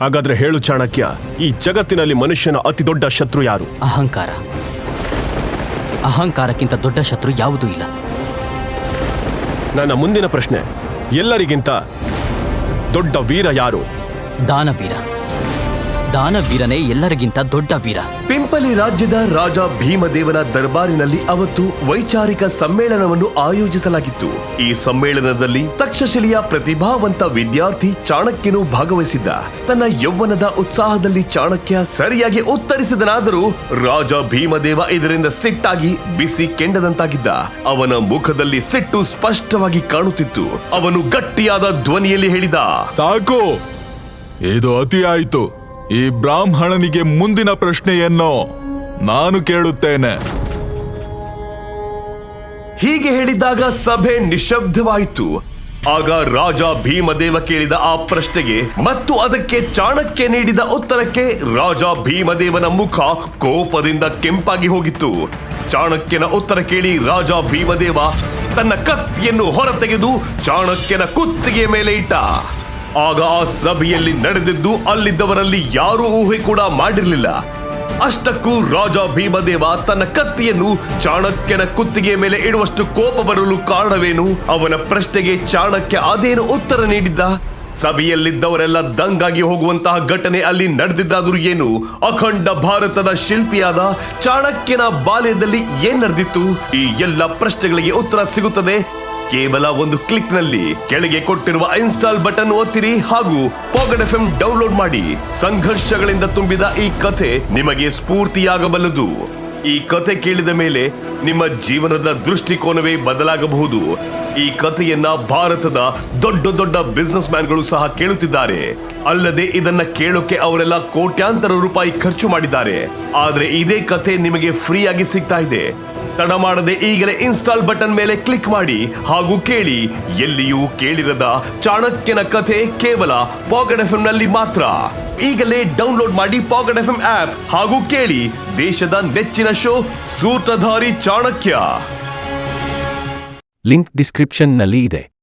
ಹಾಗಾದ್ರೆ ಹೇಳು ಚಾಣಕ್ಯ ಈ ಜಗತ್ತಿನಲ್ಲಿ ಮನುಷ್ಯನ ಅತಿ ದೊಡ್ಡ ಶತ್ರು ಯಾರು? ಅಹಂಕಾರ. ಅಹಂಕಾರಕ್ಕಿಂತ ದೊಡ್ಡ ಶತ್ರು ಯಾವುದೂ ಇಲ್ಲ. ನನ್ನ ಮುಂದಿನ ಪ್ರಶ್ನೆ ಎಲ್ಲರಿಗಿಂತ ದೊಡ್ಡ ವೀರ ಯಾರು? ದಾನವೀರ. ದಾನವೀರನೇ ಎಲ್ಲರಿಗಿಂತ ದೊಡ್ಡ ವೀರ. ಪಿಂಪಲಿ ರಾಜ್ಯದ ರಾಜ ಭೀಮದೇವನ ದರ್ಬಾರಿನಲ್ಲಿ ಅವತ್ತು ವೈಚಾರಿಕ ಸಮ್ಮೇಳನವನ್ನು ಆಯೋಜಿಸಲಾಗಿತ್ತು. ಈ ಸಮ್ಮೇಳನದಲ್ಲಿ ತಕ್ಷಶಿಲೆಯ ಪ್ರತಿಭಾವಂತ ವಿದ್ಯಾರ್ಥಿ ಚಾಣಕ್ಯನು ಭಾಗವಹಿಸಿದ್ದ. ತನ್ನ ಯೌವನದ ಉತ್ಸಾಹದಲ್ಲಿ ಚಾಣಕ್ಯ ಸರಿಯಾಗಿ ಉತ್ತರಿಸಿದನಾದರೂ ರಾಜ ಭೀಮದೇವ ಇದರಿಂದ ಸಿಟ್ಟಾಗಿ ಬಿಸಿ ಕೆಂಡದಂತಾಗಿದ್ದ. ಅವನ ಮುಖದಲ್ಲಿ ಸಿಟ್ಟು ಸ್ಪಷ್ಟವಾಗಿ ಕಾಣುತ್ತಿತ್ತು. ಅವನು ಗಟ್ಟಿಯಾದ ಧ್ವನಿಯಲ್ಲಿ ಹೇಳಿದ ಸಾಕು. ಇದು ಅತಿ ಆಯ್ತು ಈ ಬ್ರಾಹ್ಮಣನಿಗೆ ಮುಂದಿನ ಪ್ರಶ್ನೆಯನ್ನು ನಾನು ಕೇಳುತ್ತೇನೆ. ಹೀಗೆ ಹೇಳಿದಾಗ ಸಭೆ ನಿಶಬ್ದವಾಯಿತು ಆಗ ರಾಜ ಭೀಮದೇವ ಕೇಳಿದ ಆ ಪ್ರಶ್ನೆಗೆ ಮತ್ತು ಅದಕ್ಕೆ ಚಾಣಕ್ಯ ನೀಡಿದ ಉತ್ತರಕ್ಕೆ ರಾಜ ಭೀಮದೇವನ ಮುಖ ಕೋಪದಿಂದ ಕೆಂಪಾಗಿ ಹೋಗಿತ್ತು. ಚಾಣಕ್ಯನ ಉತ್ತರ ಕೇಳಿ ರಾಜ ಭೀಮದೇವ ತನ್ನ ಕತ್ತಿಯನ್ನು ಹೊರತೆಗೆದು ಚಾಣಕ್ಯನ ಕುತ್ತಿಗೆ ಮೇಲೆ ಇಟ್ಟ. ಆಗ ಆ ಸಭೆಯಲ್ಲಿ ನಡೆದಿದ್ದು ಅಲ್ಲಿದ್ದವರಲ್ಲಿ ಯಾರೂ ಊಹೆ ಕೂಡ ಮಾಡಿರಲಿಲ್ಲ. ಅಷ್ಟಕ್ಕೂ ರಾಜ ಭೀಮದೇವ ತನ್ನ ಕತ್ತಿಯನ್ನು ಚಾಣಕ್ಯನ ಕುತ್ತಿಗೆ ಮೇಲೆ ಇಡುವಷ್ಟು ಕೋಪ ಬರಲು ಕಾರಣವೇನು? ಅವನ ಪ್ರಶ್ನೆಗೆ ಚಾಣಕ್ಯ ಅದೇನು ಉತ್ತರ ನೀಡಿದ್ದ? ಸಭೆಯಲ್ಲಿದ್ದವರೆಲ್ಲ ದಂಗಾಗಿ ಹೋಗುವಂತಹ ಘಟನೆ ಅಲ್ಲಿ ನಡೆದಿದ್ದಾದರೂ ಏನು? ಅಖಂಡ ಭಾರತದ ಶಿಲ್ಪಿಯಾದ ಚಾಣಕ್ಯನ ಬಾಲ್ಯದಲ್ಲಿ ಏನ್ ನಡೆದಿತ್ತು? ಈ ಎಲ್ಲ ಪ್ರಶ್ನೆಗಳಿಗೆ ಉತ್ತರ ಸಿಗುತ್ತದೆ. ಕೇವಲ ಒಂದು ಕ್ಲಿಕ್ನಲ್ಲಿ ಕೆಳಗೆ ಕೊಟ್ಟಿರುವ ಇನ್ಸ್ಟಾಲ್ ಬಟನ್ ಒತ್ತಿರಿ ಹಾಗೂ ಪಾಕೆಟ್ ಎಫ್ ಡೌನ್ಲೋಡ್ ಮಾಡಿ ಸಂಘರ್ಷಗಳಿಂದ ತುಂಬಿದ ಈ ಕಥೆ ನಿಮಗೆ ಸ್ಫೂರ್ತಿಯಾಗಬಲ್ಲದು. ಈ ಕಥೆ ಕೇಳಿದ ಮೇಲೆ ನಿಮ್ಮ ಜೀವನದ ದೃಷ್ಟಿಕೋನವೇ ಬದಲಾಗಬಹುದು. ಈ ಕಥೆಯನ್ನ ಭಾರತದ ದೊಡ್ಡ ದೊಡ್ಡ ಬಿಸ್ನೆಸ್ ಮ್ಯಾನ್ಗಳು ಸಹ ಕೇಳುತ್ತಿದ್ದಾರೆ. ಅಲ್ಲದೆ ಇದನ್ನ ಕೇಳೋಕೆ ಅವರೆಲ್ಲ ಕೋಟ್ಯಾಂತರ ರೂಪಾಯಿ ಖರ್ಚು ಮಾಡಿದ್ದಾರೆ. ಆದ್ರೆ ಇದೇ ಕಥೆ ನಿಮಗೆ ಫ್ರೀ ಆಗಿ ಸಿಗ್ತಾ ಇದೆ. ತಡ ಮಾಡದೆ ಈಗಲೇ ಇನ್ಸ್ಟಾಲ್ ಬಟನ್ ಮೇಲೆ ಕ್ಲಿಕ್ ಮಾಡಿ ಹಾಗೂ ಕೇಳಿ. ಎಲ್ಲಿಯೂ ಕೇಳಿರದ ಚಾಣಕ್ಯನ ಕಥೆ ಕೇವಲ ಪಾಕೆಟ್ ಎಫ್ನಲ್ಲಿ ಮಾತ್ರ. ಈಗಲೇ ಡೌನ್ಲೋಡ್ ಮಾಡಿ ಪಾಕೆಟ್ ಎಫ್ ಆಪ್ ಹಾಗೂ ಕೇಳಿ ದೇಶದ ನೆಚ್ಚಿನ ಶೋ ಸೂತ್ರಧಾರಿ ಚಾಣಕ್ಯ. ಲಿಂಕ್ ಡಿಸ್ಕ್ರಿಪ್ಷನ್ನಲ್ಲಿ ಇದೆ.